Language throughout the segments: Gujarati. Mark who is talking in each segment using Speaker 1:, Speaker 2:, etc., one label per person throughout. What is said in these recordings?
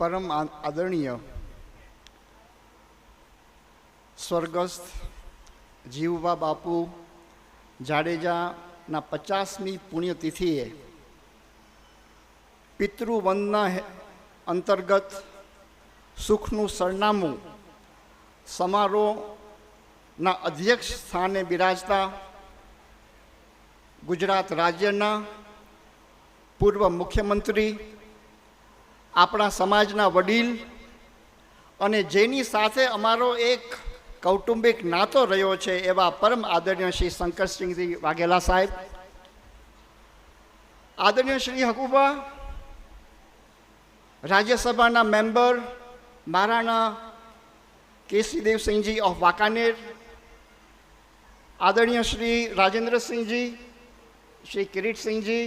Speaker 1: પરમ આ- આદરણીય સ્વર્ગસ્થ જીવબા બાપુ જાડેજાના પચાસમી પુણ્યતિથિએ પિતૃવંદના હે- અંતર્ગત સુખનું સરનામું સમારોહના અધ્યક્ષ સ્થાને બિરાજતા ગુજરાત રાજ્યના પૂર્વ મુખ્યમંત્રી આપણા સમાજના વડીલ અને જેની સાથે અમારો એક કૌટુંબિક નાતો રહ્યો છે એવા પરમ આદરણીય શ્રી શંકરસિંહજી વાઘેલા સાહેબ. આદરણીય શ્રી હકુબા, રાજ્યસભાના મેમ્બર મારાના કેસીદેવસિંહજી ઓફ વાંકાનેર, આદરણીય શ્રી રાજેન્દ્રસિંહજી, શ્રી કિરીટસિંહજી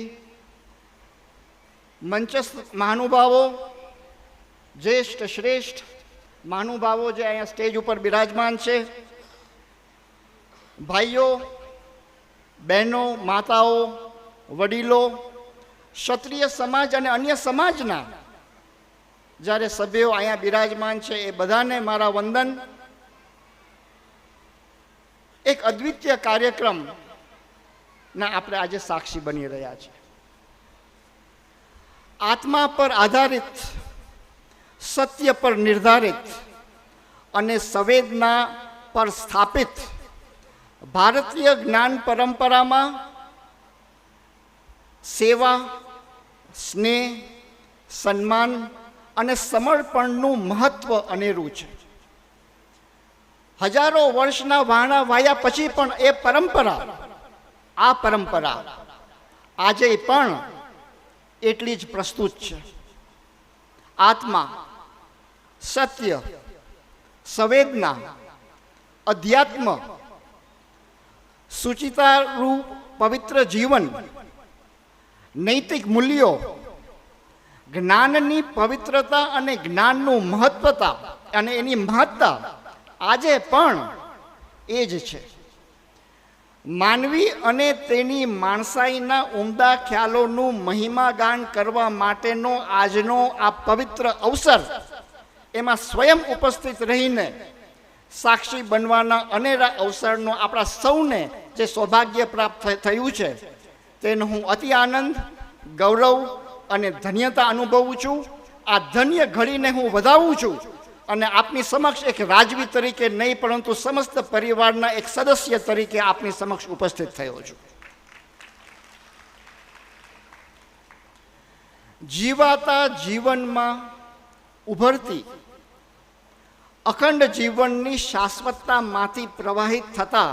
Speaker 1: મંચસ્થ મહાનુભાવો, જ્યેષ્ઠ શ્રેષ્ઠ મહાનુભાવો જે અહીંયા સ્ટેજ ઉપર બિરાજમાન છે, ભાઈઓ, બહેનો, માતાઓ, વડીલો, ક્ષત્રિય સમાજ અને અન્ય સમાજના જ્યારે સભ્યો અહીંયા બિરાજમાન છે એ બધાને મારા વંદન. એક અદ્વિતીય કાર્યક્રમના આપણે આજે સાક્ષી બની રહ્યા છીએ. આત્મા પર આધારિત, સત્ય પર નિર્ધારિત અને સંવેદના પર સ્થાપિત ભારતીય જ્ઞાન પરંપરામાં સેવા, સ્નેહ, સન્માન અને સમર્પણનું મહત્વ અનેરું છે. હજારો વર્ષના વાણા વાયા પછી પણ એ પરંપરા, આ પરંપરા આજે પણ એટલી જ પ્રસ્તુત છે. આત્મા, સત્ય, સંવેદના, અધ્યાત્મ સુચિતારૂ પવિત્ર જીવન, નૈતિક મૂલ્યો, જ્ઞાનની પવિત્રતા અને જ્ઞાનનું મહત્વતા અને એની મહત્તા આજે પણ એ જ છે. માનવી અને તેની માણસાઈના ઉમદા ખ્યાલોનું મહિમાગાન કરવા માટેનો આજનો આ પવિત્ર અવસર એમાં સ્વયં ઉપસ્થિત રહીને સાક્ષી બનવાના અનેરા અવસરનો આપણા સૌને જે સૌભાગ્ય પ્રાપ્ત થયું છે, તેનો હું અતિ આનંદ, ગૌરવ અને ધન્યતા અનુભવું છું. આ ધન્ય ઘડીને હું વધાવું છું. અને આપની સમક્ષ એક રાજવી તરીકે નહીં, પરંતુ સમસ્ત પરિવારના એક સદસ્ય તરીકે આપની સમક્ષ ઉપસ્થિત થયો છું. જીવાતા જીવનમાં ઉભરતી અખંડ જીવનની શાશ્વતતામાંથી પ્રવાહિત થતા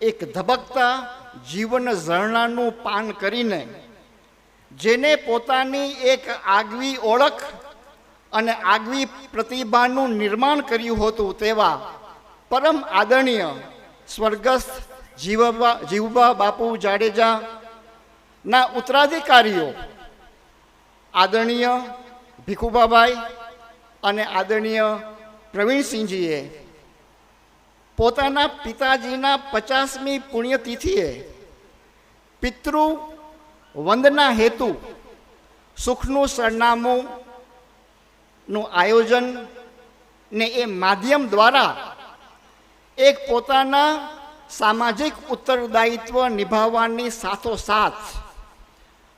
Speaker 1: એક ધબકતા જીવન ઝરણાનું પાન કરીને, જેને પોતાની એક આગવી ઓળખ અને આગવી પ્રતિભાનું નિર્માણ કર્યું હતું તેવા પરમ આદરણીય સ્વર્ગસ્થ જીવબા જીવબા બાપુ જાડેજા ના ઉત્તરાધિકારીઓ આદરણીય ભીખુબાભાઈ અને આદરણીય પ્રવીણસિંહજીએ પોતાના પિતાજીના પચાસમી પુણ્યતિથિએ પિતૃ વંદના હેતુ સુખનું સરનામું નું આયોજન ને એ માધ્યમ દ્વારા એક પોતાના સામાજિક ઉત્તરદાયિત્વ નિભાવવાની સાથોસાથ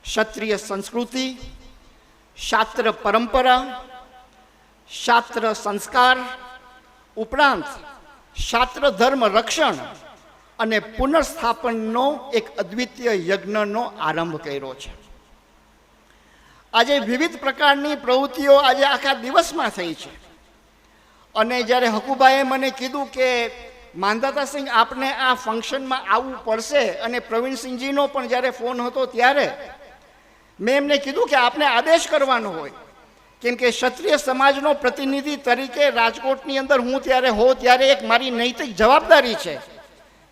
Speaker 1: ક્ષત્રિય સંસ્કૃતિ, શાસ્ત્ર પરંપરા, શાસ્ત્ર સંસ્કાર ઉપરાંત શાસ્ત્ર ધર્મ રક્ષણ અને પુનર્સ્થાપનનો એક અદ્વિતીય યજ્ઞનો આરંભ કર્યો છે. આજે વિવિધ પ્રકારની પ્રવૃત્તિઓ આજે આખા દિવસમાં થઈ છે. અને જ્યારે હકુભાઈએ મને કીધું કે માંધાતાસિંહ આપને આ ફંક્શનમાં આવવું પડશે. અને પ્રવીણસિંહજીનો પણ જ્યારે ફોન હતો ત્યારે, મેં એમને કીધું કે, આપને આદેશ કરવાનો હોય. કેમ કે ક્ષત્રિય સમાજનો પ્રતિનિધિ તરીકે રાજકોટની અંદર હું ત્યારે હો ત્યારે એક મારી નૈતિક જવાબદારી છે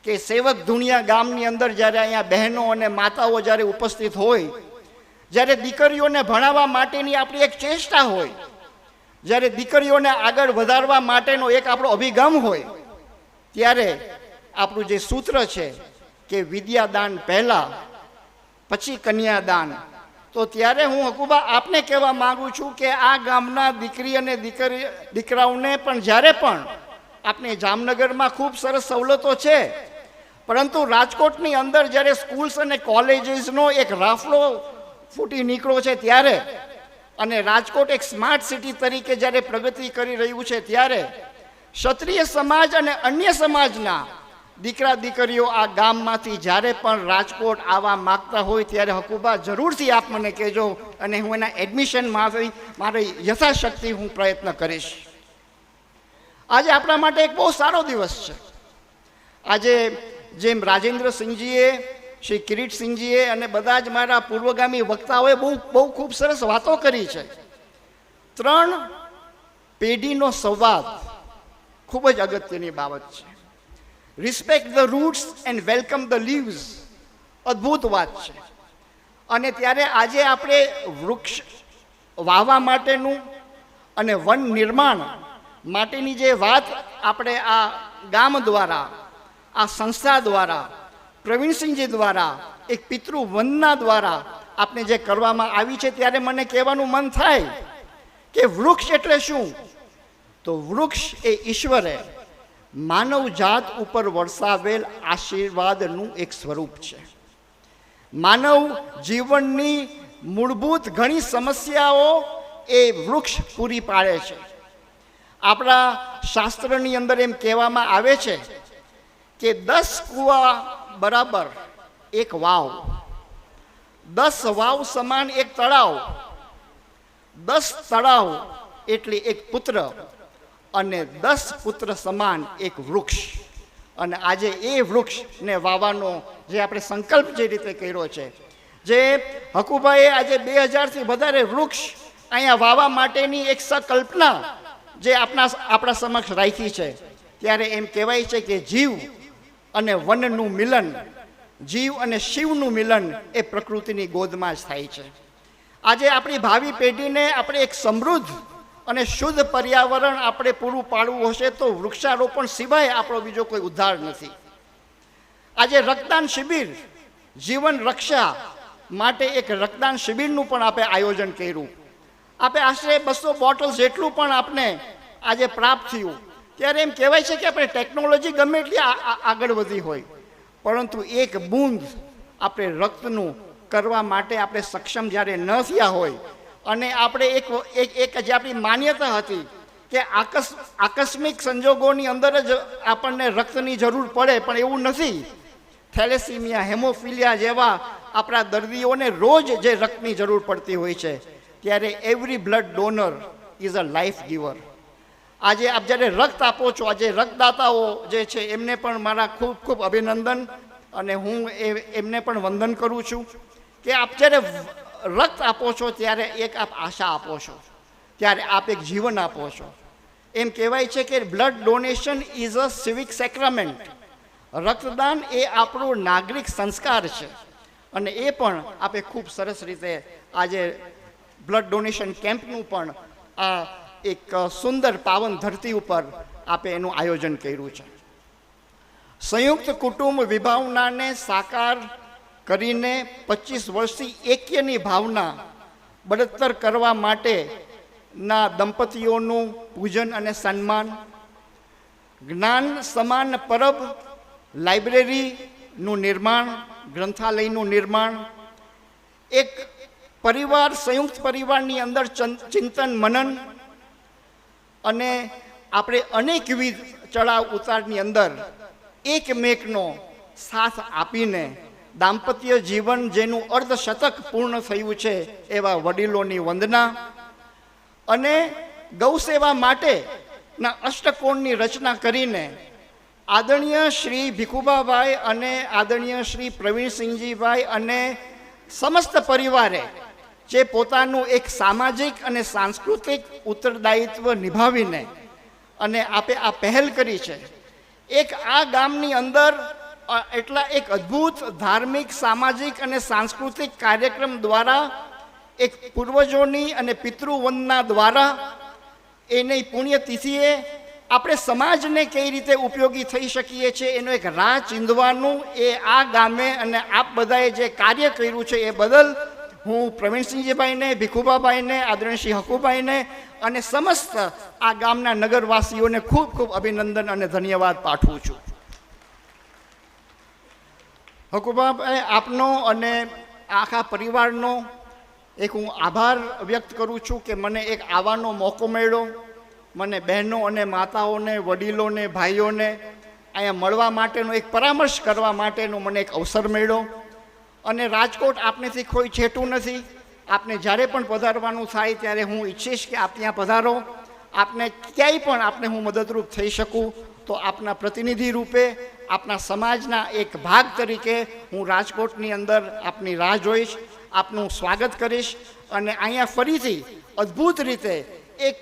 Speaker 1: કે સેવક ધુણિયા ગામની અંદર જ્યારે અહીંયા બહેનો અને માતાઓ જ્યારે ઉપસ્થિત હોય જ્યારે દીકરીઓને ભણાવવા માટેની આપણી એક ચેષ્ટા હોય, જ્યારે દીકરીઓને આગળ વધારવા માટેનો એક આપણો અભિગમ હોય, ત્યારે આપણું જે સૂત્ર છે કે વિદ્યાદાન પહેલાં, પછી કન્યાદાન. તો ત્યારે હું હકુબા આપને કહેવા માગું છું કે આ ગામના દીકરી અને દીકરી, દીકરાઓને પણ જ્યારે પણ આપણે જામનગરમાં ખૂબ સરસ સવલતો છે, પરંતુ રાજકોટની અંદર જ્યારે સ્કૂલ્સ અને કોલેજીસનો એક રાફલો ફૂટી નીકળ્યો છે ત્યારે. અને રાજકોટ એક સ્માર્ટ સિટી તરીકે જ્યારે પ્રગતિ કરી રહ્યું છે ત્યારે ક્ષત્રિય સમાજ અને અન્ય સમાજના દીકરા દીકરીઓ આ ગામમાંથી જ્યારે પણ રાજકોટ આવવા માગતા હોય ત્યારે હકુબા જરૂરથી આપ મને કહેજો અને હું એના એડમિશન મારી મારી યથાશક્તિ હું પ્રયત્ન કરીશ. આજે આપણા માટે એક બહુ સારો દિવસ છે. આજે જેમ રાજેન્દ્રસિંહજીએ શ્રી કિરીટસિંહજીએ અને બધા જ મારા પૂર્વગામી વક્તાઓએ બહુ બહુ ખૂબ સરસ વાતો કરી છે. ત્રણ પેઢીનો સંવાદ ખૂબ જ અગત્યની બાબત છે. Respect the roots and welcome the leaves અદ્ભુત વાત છે. અને ત્યારે આજે આપણે વૃક્ષ વાવવા માટેનું અને વન નિર્માણ માટેની જે વાત આપણે આ ગામ દ્વારા, આ સંસ્થા દ્વારા પ્રવીણસિંહજી દ્વારા, એક પિતૃ વંદના દ્વારા આપણે જે કરવામાં આવી છે ત્યારે મને કહેવાનું મન થાય કે વૃક્ષ એટલે શું? તો વૃક્ષ એ ઈશ્વરે માનવ જાત ઉપર વરસાવેલ આશીર્વાદનું એક સ્વરૂપ છે. માનવ જીવનની મૂળભૂત ઘણી સમસ્યાઓ એ વૃક્ષ પૂરી પાડે છે. આપણા શાસ્ત્રની અંદર એમ કહેવામાં આવે છે કે દસ કુવા બરાબર. એક વાવ. દસ વાવ સમાન એક તળાવ. દસ તળાવ એટલે એક પુત્ર અને દસ પુત્ર સમાન એક વૃક્ષ. અને આજે એ વૃક્ષને વાવવાનો જે આપણે સંકલ્પ જે રીતે કર્યો છે, જે હકુભાઈએ આજે બે હજારથી વધારે વૃક્ષ અહીંયા વાવવા માટેની એક સંકલ્પના જે આપણા આપણા સમક્ષ રાખી છે. ત્યારે એમ કહેવાય છે કે જીવ અને વનનું મિલન, જીવ અને શિવનું મિલન એ પ્રકૃતિની ગોદમાં જ થાય છે. આજે આપણી ભાવિ પેઢીને આપણે એક સમૃદ્ધ અને શુદ્ધ પર્યાવરણ આપણે પૂરું પાડવું હશે તો વૃક્ષારોપણ સિવાય આપણો બીજો કોઈ ઉદ્ધાર નથી. આજે રક્તદાન શિબિર, જીવન રક્ષા માટે એક રક્તદાન શિબિરનું પણ આપણે આયોજન કર્યું. આપણે આશરે બસો બોટલ જેટલું પણ આપણે આજે પ્રાપ્ત થયું. ત્યારે એમ કહેવાય છે કે આપણે ટેકનોલોજી ગમે એટલી આગળ વધી હોય. પરંતુ એક બૂંદ આપણે રક્તનું કરવા માટે આપણે સક્ષમ જ્યારે ન થયા હોય, અને આપણે એક એક જે આપણી માન્યતા હતી કે આકસ આકસ્મિક સંજોગોની અંદર જ આપણને રક્તની જરૂર પડે, પણ એવું નથી. થેલેસીમિયા, હેમોફિલિયા જેવા આપણા દર્દીઓને રોજ જે રક્તની જરૂર પડતી હોય છે, ત્યારે every blood donor is a life giver. આજે આપ જ્યારે રક્ત આપો છો, આજે રક્તદાતાઓ જે છે, એમને પણ મારા ખૂબ ખૂબ અભિનંદન અને હું એમને પણ વંદન કરું છું કે આપ જ્યારે રક્ત આપો છો, ત્યારે એક આપ આશા આપો છો. ત્યારે આપ એક જીવન આપો છો. એમ કહેવાય છે કે blood donation is a civic sacrament. રક્તદાન એ આપણો નાગરિક સંસ્કાર છે. અને એ પણ આપે ખૂબ સરસ રીતે આજે બ્લડ ડોનેશન કેમ્પનું પણ આ એક સુંદર પાવન ધરતી ઉપર આપે એનું આયોજન કર્યું છે. સંયુક્ત કુટુંબ વિભાવનાને સાકાર કરીને પચીસ વર્ષથી એક્યની ભાવના બળતર કરવા માટેના દંપતીઓનું પૂજન અને સન્માન, જ્ઞાન સમાન પરબ લાઇબ્રેરીનું નિર્માણ, ગ્રંથાલયનું નિર્માણ, એક પરિવાર, સંયુક્ત પરિવારની અંદર ચિંતન, મનન અને આપણે અનેકવિધ ચડાવ ઉતારની અંદર એકમેકનો સાથ આપીને દાંપત્ય જીવન જેનું અર્ધશતક પૂર્ણ થયું છે એવા વડીલોની વંદના અને ગૌસેવા માટેના અષ્ટકોણની રચના કરીને આદરણીય શ્રી ભીખુભાભાઈ અને આદરણીય શ્રી પ્રવીણસિંહજીભાઈ અને સમસ્ત પરિવારે જે પોતાનું એક સામાજિક અને સાંસ્કૃતિક ઉત્તરદાયિત્વ નિભાવીને અને આપે આ પહેલ કરી છે. એક આ ગામની અંદર એટલા એક અદ્ભુત ધાર્મિક, સામાજિક અને સાંસ્કૃતિક કાર્યક્રમ દ્વારા એક પૂર્વજોની અને પિતૃવંદના દ્વારા એની પુણ્યતિથિએ આપણે સમાજને કઈ રીતે ઉપયોગી થઈ શકીએ છીએ એનો એક રાહ ચીંધવાનું એ આ ગામે અને આપ બધાએ જે કાર્ય કર્યું છે એ બદલ હું પ્રવીણસિંહજીભાઈને, ભીખુભાભાઈને, આદરણસિંહ હકુભાઈને અને સમસ્ત આ ગામના નગરવાસીઓને ખૂબ ખૂબ અભિનંદન અને ધન્યવાદ પાઠવું છું. હકુબાભાઈ આપનો અને આખા પરિવારનો એક હું આભાર વ્યક્ત કરું છું કે મને એક આવવાનો મોકો મળ્યો. મને બહેનો અને માતાઓને, વડીલોને, ભાઈઓને અહીંયા મળવા માટેનો એક પરામર્શ કરવા માટેનો મને એક અવસર મળ્યો. અને રાજકોટ આપનેથી કોઈ છેટું નથી. આપને જ્યારે પણ પધારવાનું થાય ત્યારે હું ઈચ્છીશ કે આપ ત્યાં પધારો. આપને ક્યાંય પણ આપને હું મદદરૂપ થઈ શકું. તો આપના પ્રતિનિધિ રૂપે, આપના સમાજના એક ભાગ તરીકે હું રાજકોટની અંદર આપની રાહ જોઈશ, આપનું સ્વાગત કરીશ અને અહીંયા ફરીથી અદ્ભુત રીતે એક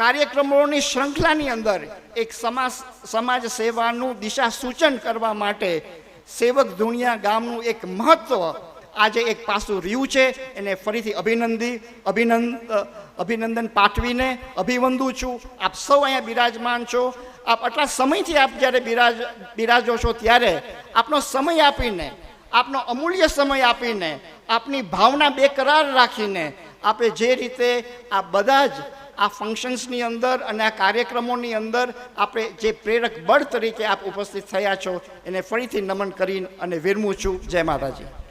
Speaker 1: કાર્યક્રમોની શૃંખલાની અંદર એક સમાજ સમાજ સેવાનું દિશા સૂચન કરવા માટે સેવક ધુણિયા ગામનું એક મહત્વ આજે એક પાસું રહ્યું છે. એને ફરીથી અભિનંદી, અભિનંદ અભિનંદન પાઠવીને અભિવંદું છું. આપ સૌ અહીંયા બિરાજમાન છો. આપ આટલા સમયથી આપ જ્યારે બિરાજ, બિરાજો છો ત્યારે આપનો સમય આપીને, આપનો અમૂલ્ય સમય આપીને, આપની ભાવના બેકરાર રાખીને, આપે જે રીતે આ બધા જ આ ફંક્શન્સની અંદર અને આ કાર્યક્રમોની અંદર આપણે જે પ્રેરક બળ તરીકે આપ ઉપસ્થિત થયા છો, એને ફરીથી નમન કરીને અને વિરમું છું. જય માતાજી.